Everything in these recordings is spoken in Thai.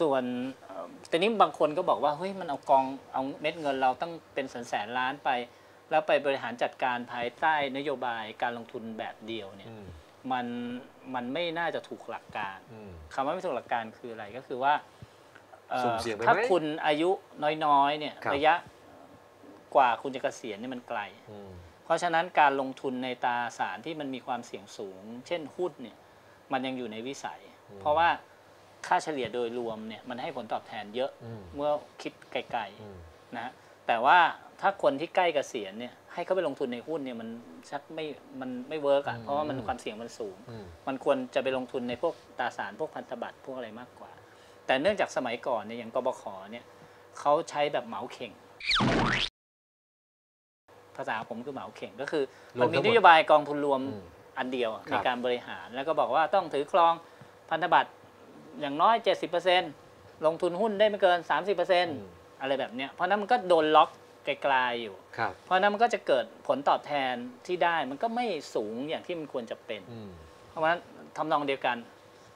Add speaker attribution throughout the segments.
Speaker 1: ส่วนเอ่อแต่นี้บางคนก็บอกว่าเฮ้ยมันเอากองเอาเม็ดเงินเราตั้งเป็นแสนแสนๆล้านไป แล้วไปบริหารจัดการภายใต้นโยบายการลงทุนแบบเดียวเนี่ย
Speaker 2: อืม
Speaker 1: มันมันไม่น่าจะถูกหลักการ
Speaker 2: อืม
Speaker 1: คำว่าไม่ถูกหลักการคืออะไรก็คือว่าเอ่อ
Speaker 2: สุ่มเสี่ยงไปไหม
Speaker 1: ถ้าคุณอายุน้อยๆเนี่ย
Speaker 2: ครับ
Speaker 1: ระยะกว่าคุณจะเกษียณเนี่ยมันไกล
Speaker 2: อืม
Speaker 1: เพราะฉะนั้นการลงทุนในตราสารที่มันมีความเสี่ยงสูง เช่นหุ้นเนี่ยมันยังอยู่ในวิสัย เพราะว่า ค่าเฉลี่ยโดยรวมเนี่ยมันให้ผลตอบแทนเยอะ
Speaker 2: อืม
Speaker 1: เมื่อคิดไกล
Speaker 2: อืม
Speaker 1: ๆนะฮะแต่ว่าถ้าคนที่ใกล้เกษียณเนี่ยให้เขาไปลงทุนในหุ้นเนี่ยมันชักไม่มันไม่เวิร์กอะเพราะว่ามันความเสี่ยงมันสูง
Speaker 2: อืม
Speaker 1: มันควรจะไปลงทุนในพวกตราสารพวกพันธบัตรพวกอะไรมากกว่า แต่เนื่องจากสมัยก่อนเนี่ยอย่างกบขเนี่ยเขาใช้แบบเหมาเข่ง ภาษาผมคือเหมาเข่งก็คือ
Speaker 2: รวม
Speaker 1: มันมี
Speaker 2: ทั้งหม
Speaker 1: น
Speaker 2: ด
Speaker 1: โยบายกองทุนรวม
Speaker 2: อืม
Speaker 1: อันเดียวอะ
Speaker 2: ครั
Speaker 1: ใน
Speaker 2: บ
Speaker 1: การบริหาร แล้วก็บอกว่าต้องถือครองพันธบัตร อย่างน้อย 70%ลงทุนหุ้นได้ไม่เกิน 30%อะไรแบบเนี้ยเพราะนั้นมันก็โดนล็อกไกลๆอยู่
Speaker 2: ครับ
Speaker 1: เพราะนั้นมันก็จะเกิดผลตอบแทนที่ได้มันก็ไม่สูงอย่างที่มันควรจะเป็น
Speaker 2: อืม
Speaker 1: เพราะฉะนั้นทำนองเดียวกัน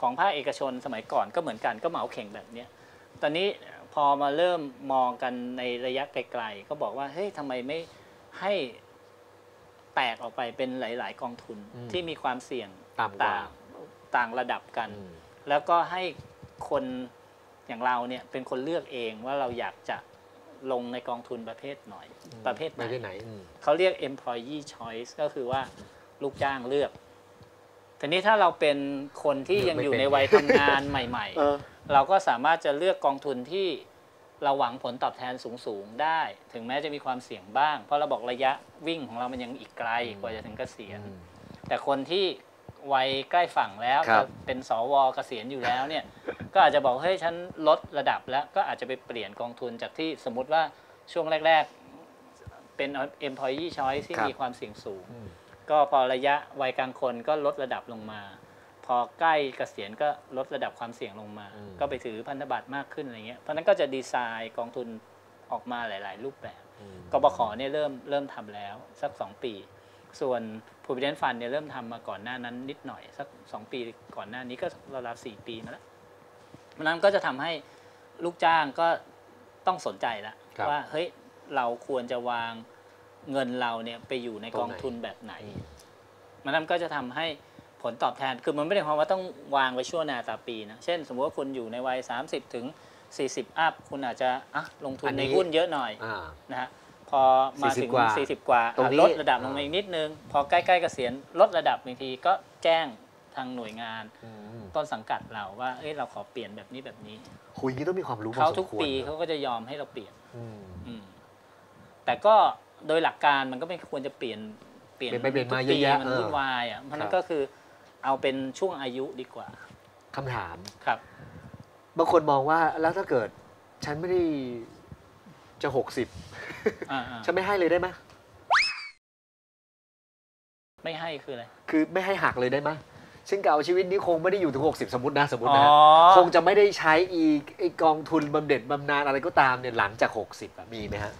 Speaker 1: ของภาคเอกชนสมัยก่อนก็เหมือนกันก็เหมาเข่งแบบเนี้ยตอนนี้พอมาเริ่มมองกันในระยะไกลๆก็บอกว่าเฮ้ยทำไมไม่ให้แตกออกไปเป็นหลาย ๆ กองทุน
Speaker 2: อืม
Speaker 1: ที่มีความเสี่ยง
Speaker 2: ต่ำกว่า
Speaker 1: ต่างต่างระดับกัน
Speaker 2: อืม
Speaker 1: แล้วก็ให้คนอย่างเราเนี่ยเป็นคนเลือกเองว่าเราอยากจะลงในกองทุนประเภทหน่อย ประเภทไหน
Speaker 2: ประเภทไหนอืม
Speaker 1: เขาเรียก employee choice ก็คือว่าลูกจ้างเลือกทีนี้ถ้าเราเป็นคนที่ยังอยู่ในวัยทำงานใหม่
Speaker 2: เออ
Speaker 1: ๆเราก็สามารถจะเลือกกองทุนที่เราหวังผลตอบแทนสูง ๆ ได้ ถึงแม้จะมีความเสี่ยงบ้าง เพราะเราบอกระยะวิ่งของเรามันยังอีกไกลกว่าจะถึงเกษียณ
Speaker 2: อืม
Speaker 1: แต่คนที่ วัยใกล้ฝั่งแล้ว
Speaker 2: ครับ
Speaker 1: จะเป็นสวเกษียณอยู่แล้วเนี่ย ก็อาจจะบอกเฮ้ยฉันลดระดับแล้วก็อาจจะไปเปลี่ยนกองทุนจากที่สมมุติว่าช่วงแรก ๆ เป็น employee choice ที่
Speaker 2: ครับ
Speaker 1: มีความเสี่ยงสูง
Speaker 2: อืม
Speaker 1: ก็พอระยะวัยกลางคนก็ลดระดับลงมา พอใกล้เกษียณก็ลดระดับความเสี่ยงลงมา
Speaker 2: อืม
Speaker 1: ก็ไปถือพันธบัตรมากขึ้นอะไรเงี้ยเพราะฉะนั้นก็จะดีไซน์กองทุนออกมาหลาย ๆ รูปแบบ
Speaker 2: อืม
Speaker 1: กบขเนี่ยเริ่มเริ่มทำแล้วสัก 2 ปี ส่วน Provident Fund เนี่ยเริ่มทำมาก่อนหน้านั้นนิดหน่อย สัก 2 ปีก่อนหน้านี้ก็ราวๆ4ปีมาแล้วเพราะฉะนั้นก็จะทำให้ลูกจ้างก็ต้องสนใจละ
Speaker 2: ครับ
Speaker 1: ว่าเฮ้ยเราควรจะวางเงินเราเนี่ยไปอยู่ใน
Speaker 2: ตรงไหน
Speaker 1: กองทุนแบบไหน
Speaker 2: อืม
Speaker 1: มันนั้นก็จะทำให้ผลตอบแทน คือมันไม่ได้ความว่าต้องวางไว้ชั่วนาตาปีนะ เช่น สมมติว่าคุณอยู่ในวัย 30 ถึง 40 อัพ คุณอาจจะอะลงทุน
Speaker 2: อันนี้
Speaker 1: ในหุ้นเยอะหน่อย
Speaker 2: อ่า
Speaker 1: นะฮะ พอมาถึง
Speaker 2: 40กว่า
Speaker 1: 40 กว่า
Speaker 2: ตรง
Speaker 1: อะ
Speaker 2: นี้
Speaker 1: ลดระดับลงมา
Speaker 2: อ่า
Speaker 1: อีกนิดนึง พอใกล้ๆเกษียณลดระดับบางทีก็แจ้งทางหน่วยงาน
Speaker 2: อืม
Speaker 1: ต้นสังกัดเราว่าเอ้ยเราขอเปลี่ยนแบบนี้แบบนี้
Speaker 2: คุยอย่างนี้ต้องมีความรู้พอ
Speaker 1: เขา
Speaker 2: สม
Speaker 1: ทุก
Speaker 2: ควร
Speaker 1: ปีเขาก็จะยอมให้เราเปลี่ยน
Speaker 2: อืม
Speaker 1: อืมแต่ก็โดยหลักการมันก็ไม่ควรจะเปลี่ยนเปลี่ยน
Speaker 2: เปลี่ยนไปเปลี่ยนมา
Speaker 1: ทุกปี
Speaker 2: เยอะแยะ
Speaker 1: มัน
Speaker 2: เออ
Speaker 1: วุ่นวายอะเพราะฉะนั้
Speaker 2: ครั
Speaker 1: น
Speaker 2: บ
Speaker 1: ก็คือเอาเป็นช่วงอายุดีกว่า
Speaker 2: คำถาม
Speaker 1: ครับ
Speaker 2: บางคนมองว่าแล้วถ้าเกิด ฉันไม่ได้ จะหกสิบ
Speaker 1: อ่า
Speaker 2: ฉันไม่ให้เลยได้ไหม
Speaker 1: ๆไม่ให้คืออะไร
Speaker 2: คือไม่ให้หักเลยได้ไหมซึ่งเก่าชีวิตนี้คงไม่ได้อยู่ถึง 60 สมมตินะสมมติ
Speaker 1: อ๋อ
Speaker 2: นะคงจะไม่ได้ใช้อีกไอกองทุนบำเหน็จบำนาญอะไรก็ตามเนี่ยหลังจาก 60อะมีไหมฮะ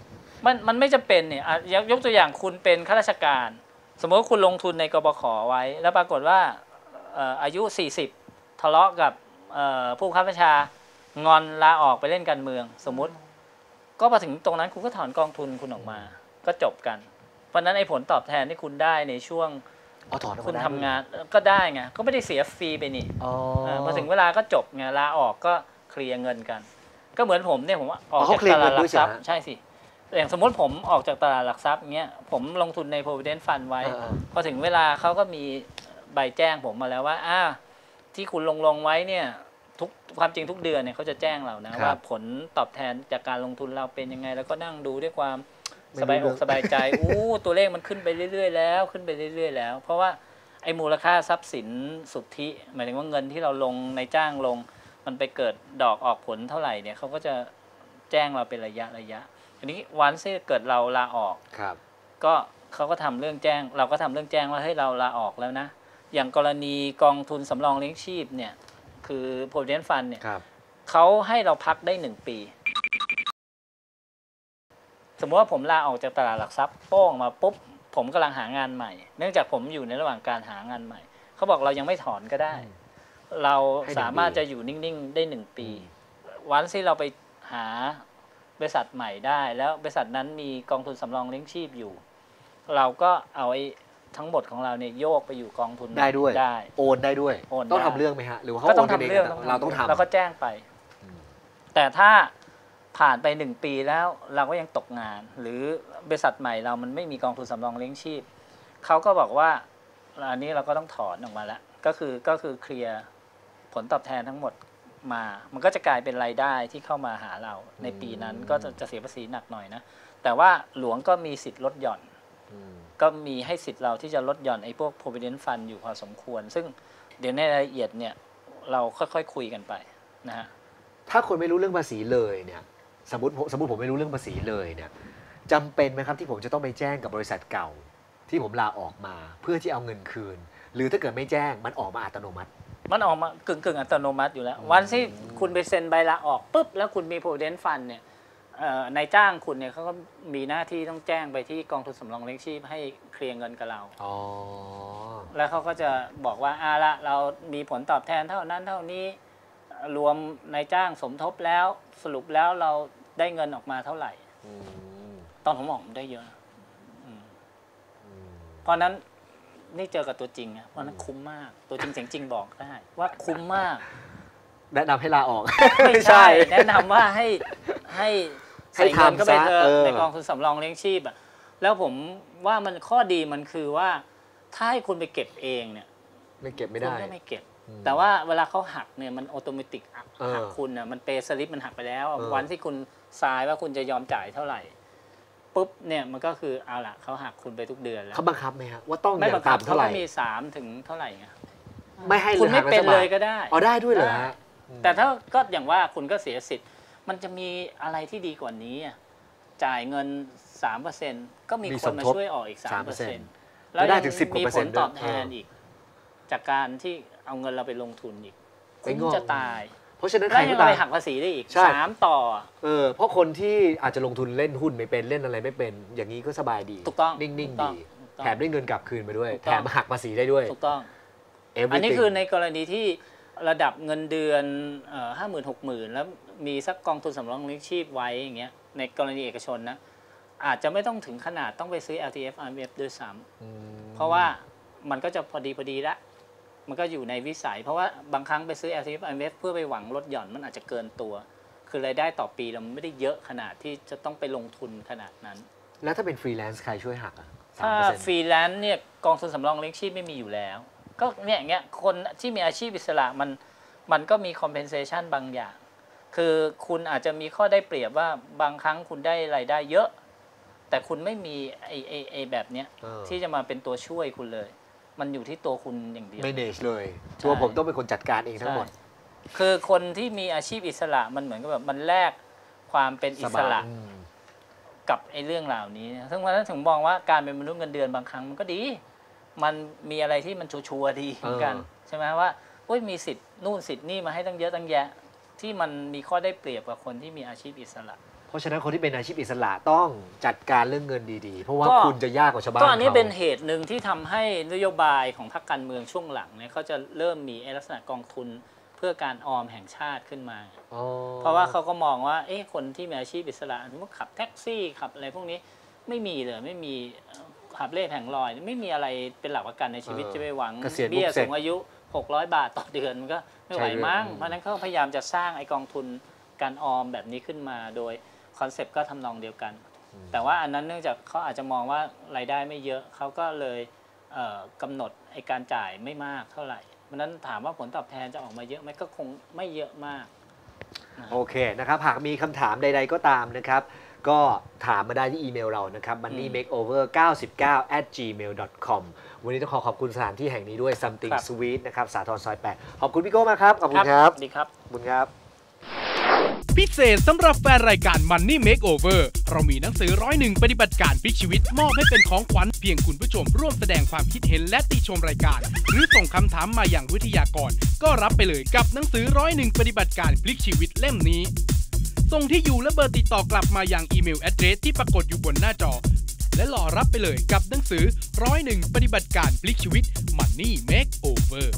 Speaker 1: มันมันไม่จะเป็นเนี่ยอะยกยกตัวอย่างคุณเป็นข้าราชการ สมมติว่าคุณลงทุนในกบขไว้ แล้วปรากฏว่าเอ่ออายุ 40 ทะเลาะกับเอ่อผู้บังคับบัญชางอนลาออกไปเล่นการเมือง สมมุติ ก็มาถึงตรงนั้นคุณก็ถอนกองทุนคุณออกมา ก็จบกัน เพราะฉะนั้นไอ้ผลตอบแทนที่คุณได้ในช่วง
Speaker 2: เอาถอนออก
Speaker 1: คุณ
Speaker 2: มาได้
Speaker 1: ทำงานก็ได้ไงก็ไม่ได้เสียฟรีไปนี่
Speaker 2: อ๋อ
Speaker 1: เออพอถึงเวลาก็จบไงลาออกก็เคลียร์เงินกัน ก็เหมือนผมเนี่ยผมว่าออก
Speaker 2: อ๋อเขา
Speaker 1: จาก
Speaker 2: เคลีย
Speaker 1: ต
Speaker 2: ร์เงิ
Speaker 1: ลาด
Speaker 2: น
Speaker 1: หลั
Speaker 2: ด้วย
Speaker 1: ก
Speaker 2: ใช่
Speaker 1: ทรั
Speaker 2: ไห
Speaker 1: พ
Speaker 2: ม
Speaker 1: ย์ใช่สิอย่างสมมติผมออกจากตลาดหลักทรัพย์เงี้ยผมลงทุนใน provident fund ไว้
Speaker 2: เออ
Speaker 1: พอถึงเวลาเขาก็มีใบแจ้งผมมาแล้วว่าอ่าที่คุณลงลงไว้เนี่ยทุก ความจริงทุกเดือนเนี่ยเขาจะแจ้งเรานะ
Speaker 2: ครับ
Speaker 1: ว่าผลตอบแทนจากการลงทุนเราเป็นยังไง แล้วก็นั่งดูด้วยความ
Speaker 2: ไม่
Speaker 1: สบาย
Speaker 2: รู้
Speaker 1: อก
Speaker 2: เรื่อง
Speaker 1: สบายใจอู้ตัวเลขมันขึ้นไปเรื่อย ๆ แล้วขึ้นไปเรื่อย ๆ แล้ว เพราะว่าไอ้มูลค่าทรัพย์สินสุทธิหมายถึงว่าเงินที่เราลงในจ้างลง มันไปเกิดดอกออกผลเท่าไหร่เนี่ยเขาก็จะแจ้งเราเป็นระยะระยะทีนี้วันที่เกิดเราลาออก
Speaker 2: ครับ
Speaker 1: ก็เขาก็ทำเรื่องแจ้ง เราก็ทำเรื่องแจ้งว่าเฮ้ยเราลาออกแล้วนะ อย่างกรณีกองทุนสำรองเลี้ยงชีพเนี่ย คือ provident fund เนี่ย
Speaker 2: ครับ
Speaker 1: เขาให้เราพักได้หนึ่งปี สมมติว่าผมลาออกจากตลาดหลักทรัพย์โป้งมาปุ๊บ ผมกำลังหางานใหม่ เนื่องจากผมอยู่ในระหว่างการหางานใหม่ เขาบอกเรายังไม่ถอนก็ได้
Speaker 2: อืม
Speaker 1: เรา
Speaker 2: ให้หนึ่ง
Speaker 1: สามารถ
Speaker 2: ปี
Speaker 1: จะอยู่นิ่ง ๆ ได้หนึ่งปี วันที่เราไปหาบริษัทใหม่ได้ แล้วบริษัทนั้นมีกองทุนสำรองเลี้ยงชีพอยู่ เราก็เอาไอ้ ทั้งหมดของเราเนี่ยโยกไปอยู่กองทุน
Speaker 2: ได้ด้วย
Speaker 1: ได้
Speaker 2: โอนได้ด้วย
Speaker 1: โอนได้
Speaker 2: ต้องทำเรื่องไหมฮะ หรือว่าเขา
Speaker 1: ก็
Speaker 2: โอ
Speaker 1: ต้อนง
Speaker 2: กัน
Speaker 1: ทำ
Speaker 2: เอง
Speaker 1: เรื่อง
Speaker 2: เราต้องทำ
Speaker 1: เราก็แจ้งไป
Speaker 2: อืม
Speaker 1: แต่ถ้าผ่านไปหนึ่งปีแล้วเราก็ยังตกงาน หรือบริษัทใหม่เรามันไม่มีกองทุนสำรองเลี้ยงชีพ เขาก็บอกว่าอันนี้เราก็ต้องถอนออกมาแล้วก็คือก็คือเคลียร์ผลตอบแทนทั้งหมดมา มันก็จะกลายเป็นรายได้ที่เข้ามาหาเราในปีนั้นก็จะจะเสียภาษีหนักหน่อยนะ แต่ว่าหลวงก็มีสิทธิ์ลดหย่อน
Speaker 2: อืม
Speaker 1: ก็มีให้สิทธิ์เราที่จะลดหย่อนไอ้พวก provident fund อยู่พอสมควร ซึ่งเดี๋ยวในรายละเอียดเนี่ยเราค่อยๆคคุยกันไปนะฮะ
Speaker 2: ถ้าคนไม่รู้เรื่องภาษีเลยเนี่ยสมมติผมสมมติผมไม่รู้เรื่องภาษีเลยเนี่ยจำเป็นไหมครับที่ผมจะต้องไปแจ้งกับบริษัทเก่า ที่ผมลาออกมาเพื่อที่เอาเงินคืน หรือถ้าเกิดไม่แจ้งมันออกมาอัตโนมัติ
Speaker 1: มันออกมากึ่งกึ่งอัตโนมัติอยู่แล้ว
Speaker 2: อืม
Speaker 1: วันที่คุณไปเซ็นใบลาออกปุ๊บแล้วคุณมี provident fund เนี่ยเอ่อ นายจ้างคุณเนี่ยเขาก็มีหน้าที่ต้องแจ้งไปที่กองทุนสำรองเลี้ยงชีพให้เคลียร์เงินกับเรา
Speaker 2: อ๋อ
Speaker 1: แล้วเขาก็จะบอกว่าอ่าละเรามีผลตอบแทนเท่านั้นเท่านี้รวมนายจ้างสมทบแล้วสรุปแล้วเราได้เงินออกมาเท่าไหร่
Speaker 2: อืม
Speaker 1: ตอนผมออกผมได้เยอะนะอืม
Speaker 2: อืม
Speaker 1: เพราะฉะนั้นนี่เจอกับตัวจริงอะเพราะฉะนั้นคุ้มมากตัวจริงเสียงจริงบอกได้ว่าคุ้มมาก
Speaker 2: แนะนำให้ลาออก
Speaker 1: ไม่ใช่ แนะนำว่าให้ให้
Speaker 2: ให้
Speaker 1: ใส่เงิน
Speaker 2: ทำ
Speaker 1: เข้าไป
Speaker 2: ซะ
Speaker 1: เถอะ
Speaker 2: เออ
Speaker 1: ในกองทุนสำรองเลี้ยงชีพอะแล้วผมว่ามันข้อดีมันคือว่า ถ้าให้คุณไปเก็บเองเนี่ย
Speaker 2: ไม่เก็บไม่
Speaker 1: คุ
Speaker 2: ได้
Speaker 1: ณก็ไม่เก็บ
Speaker 2: อืม
Speaker 1: แต่ว่าเวลาเขาหักเนี่ยมันออโตเมติก
Speaker 2: เออ
Speaker 1: หักคุณอะมันเปย์สลิปมันหักไปแล้วอะ
Speaker 2: เออ
Speaker 1: วันที่คุณทรายว่าคุณจะยอมจ่ายเท่าไหร่ปุ๊บเนี่ยมันก็คือเอาละเขาหักคุณไปทุกเดือนแล้ว
Speaker 2: เขาบังคับไหมฮะว่าต้องอ
Speaker 1: ไม่
Speaker 2: ย่า
Speaker 1: บั
Speaker 2: ง
Speaker 1: งคับ
Speaker 2: ต่ำ
Speaker 1: เขา
Speaker 2: เท่าไหร่
Speaker 1: ก็มีสามถึงเท่าไหร่ไง
Speaker 2: ไม่ให้
Speaker 1: คุณไม่
Speaker 2: หัก
Speaker 1: เป็น
Speaker 2: สักบาท
Speaker 1: เลยก็ได้
Speaker 2: อ๋อได้ด้วยเหรอฮะ
Speaker 1: แต่ถ้าก็อย่างว่าคุณก็เสียสิทธิ์ มันจะมีอะไรที่ดีกว่านี้อะจ่ายเงินสามเปอร์เซ็นก็มี
Speaker 2: มี
Speaker 1: คน
Speaker 2: สม
Speaker 1: มา
Speaker 2: ทบ
Speaker 1: ช่วยออกอีกสามเปอร์เซ็น
Speaker 2: 3%แล้วได้ถึง10
Speaker 1: มี
Speaker 2: กว่าเปอร์
Speaker 1: ผ
Speaker 2: เซ็น
Speaker 1: ล
Speaker 2: ต์ด้วย
Speaker 1: ตอบแทนอีก จากการที่เอาเงินเราไปลงทุนอีก
Speaker 2: ไป
Speaker 1: คุ้ม
Speaker 2: งอก
Speaker 1: จะตาย
Speaker 2: เพราะฉะนั้นใค
Speaker 1: แล้
Speaker 2: ร
Speaker 1: วยั
Speaker 2: ก็
Speaker 1: ง
Speaker 2: ตา
Speaker 1: เอา
Speaker 2: ม
Speaker 1: ไปหักภาษีได้อีก
Speaker 2: ใช่
Speaker 1: สามต่อ
Speaker 2: เออเพราะคนที่อาจจะลงทุนเล่นหุ้นไม่เป็นเล่นอะไรไม่เป็น อย่างนี้ก็สบายดี
Speaker 1: ถูกต้อง
Speaker 2: นิ่ง
Speaker 1: ถูก
Speaker 2: ๆ
Speaker 1: ต้อง
Speaker 2: ดี
Speaker 1: ถูกต้อง
Speaker 2: แถมได้เงินกลับคืนมาด้วย
Speaker 1: ถูก
Speaker 2: แถ
Speaker 1: ต้อง
Speaker 2: มหักภาษีได้ด้วย
Speaker 1: ถูกต้อง
Speaker 2: everything
Speaker 1: อันนี้คือในกรณีที่ ระดับเงินเดือนห้าหมื่นหกหมื่นแล้วมีสักกองทุนสำรองเลี้ยงชีพไว้อย่างเงี้ยในกรณีเอกชนนะอาจจะไม่ต้องถึงขนาดต้องไปซื้อ LTF RMF ด้วยซ้ำ
Speaker 2: อืม
Speaker 1: เพราะว่ามันก็จะพอดีพอดีละมันก็อยู่ในวิสัย เพราะว่าบางครั้งไปซื้อ LTF IMF เพื่อไปหวังลดหย่อนมันอาจจะเกินตัว คือรายได้ต่อปีเราไม่ได้เยอะขนาดที่จะต้องไปลงทุนขนาดนั้น
Speaker 2: แล้วถ้าเป็นฟรีแลนซ์ใครช่วยหักอะสาม
Speaker 1: ถ้า
Speaker 2: เปอร์เซ็นต์
Speaker 1: ฟรีแลนซ์เนี่ยกองทุนสำรองเลี้ยงชีพไม่มีอยู่แล้ว ก็เนี่ยอย่างเงี้ยคนที่มีอาชีพอิสระมันมันก็มี compensation บางอย่าง คือคุณอาจจะมีข้อได้เปรียบว่าบางครั้งคุณได้รายได้เยอะ แต่คุณไม่มีไอไอไอแบบเนี้ย
Speaker 2: เออ
Speaker 1: ที่จะมาเป็นตัวช่วยคุณเลย มันอยู่ที่ตัวคุณอย่างเดียว
Speaker 2: manage เลย
Speaker 1: ใช่
Speaker 2: ตัวผมต้องเป็นคนจัดการเองทั้งหมด
Speaker 1: ใช่คือคนที่มีอาชีพอิสระมันเหมือนกับแบบมันแลกความเป็นอิสระ
Speaker 2: อืม
Speaker 1: กับไอ้เรื่องเหล่านี้ ซึ่งวันนั้นถึงมองว่าการเป็นมนุษย์เงินเดือนบางครั้งมันก็ดี มันมีอะไรที่มันชัวร์ๆดีเหมือนกัน ใช่ไหมว่าโอ้ยมีสิทธิ์นู่นสิทธิ์นี่มาให้ตั้งเยอะตั้งแยะ ที่มันมีข้อได้เปรียบกับคนที่มีอาชีพอิสระ
Speaker 2: เพราะฉะนั้นคนที่เป็นอาชีพอิสระต้องจัดการเรื่องเงินดีๆ เพราะว่า
Speaker 1: ก็
Speaker 2: คุณจะยากกว่าชาวบ้าน
Speaker 1: ก็อันนี้
Speaker 2: ขา
Speaker 1: เป็นเหตุหนึ่งที่ทำให้นโยบายของพรรคการเมืองช่วงหลังเนี่ยเขาจะเริ่มมีไอ้ลักษณะกองทุนเพื่อการออมแห่งชาติขึ้นมา
Speaker 2: อ๋อ
Speaker 1: เพราะว่าเขาก็มองว่า เอ๊ะ คนที่มีอาชีพอิสระสมมติขับแท็กซี่ขับอะไรพวกนี้ไม่มีเลยไม่มี เอ่อขับเล่แผงลอยไม่มีอะไรเป็นหลักประกันในชีวิต
Speaker 2: เออ
Speaker 1: จะไปหวัง
Speaker 2: เกษียณ
Speaker 1: เบี้ย
Speaker 2: ปุ๊บเสร็จ
Speaker 1: สูงอายุ 600 บาทต่อเดือนมันก็ไม่ไหว
Speaker 2: ใช่เลย
Speaker 1: มั้ง
Speaker 2: อืม
Speaker 1: เพราะฉะนั้นเขาพยายามจะสร้างไอ้กองทุนการออมแบบนี้ขึ้นมาโดยคอนเซปต์ก็ทำนองเดียวกัน แต่ว่าอันนั้นเนื่องจากเขาอาจจะมองว่ารายได้ไม่เยอะเขาก็เลยเอ่อกำหนดไอ้การจ่ายไม่มากเท่าไหร่เพราะฉะนั้นถามว่าผลตอบแทนจะออกมาเยอะไหมก็คงไม่เยอะมาก
Speaker 2: โอเคนะครับ หากมีคำถามใด ๆก็ตามนะครับ ก็ถามมาได้ที่อีเมลเรานะครับ moneymakeover 99 at gmail com วันนี้ต้องขอขอบคุณสถานที่แห่งนี้ด้วย something
Speaker 1: ครับ
Speaker 2: sweet นะครับ สาทรซอย 8 ขอบคุณพี่โก้มากครับ ขอบคุณครับ
Speaker 1: ดีครับ
Speaker 2: ขอบคุณครับ
Speaker 3: พิเศษสำหรับแฟนรายการ Money Makeover เรามีหนังสือร้อยหนึ่งปฏิบัติการพลิกชีวิต มอบให้เป็นของขวัญเพียงคุณผู้ชมร่วมแสดงความคิดเห็นและติชมรายการ หรือส่งคำถามมาอย่างวิทยากร ก็รับไปเลยกับหนังสือร้อยหนึ่งปฏิบัติการพลิกชีวิตเล่มนี้ ส่งที่อยู่และเบอร์ติดต่อกลับมาอย่างอีเมลแอดเดรสที่ปรากฏอยู่บนหน้าจอ และรอรับไปเลยกับหนังสือร้อยหนึ่งปฏิบัติการพลิกชีวิต Money Makeover